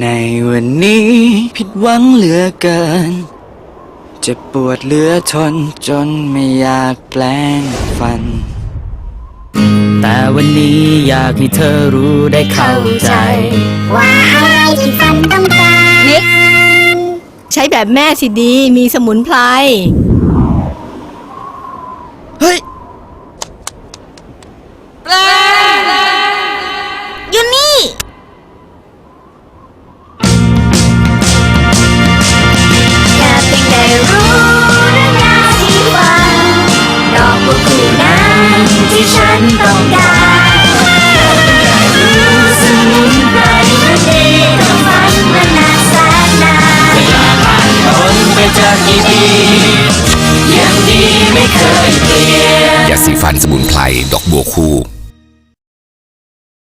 ในวันนี้ผิดหวังเหลือเกินเจ็บปวดเหลือทนจนไม่อยากแปลงฟัน แต่วันนี้อยากให้เธอรู้ได้เข้าใจ ว่าอะไรที่ฟันต้องการนิกใช้แบบแม่สิดี มีสมุนไพร จากกี่ปียังดีไม่เคยเปลี่ยนยาสีฟันสมุนไพรดอกบัวคู่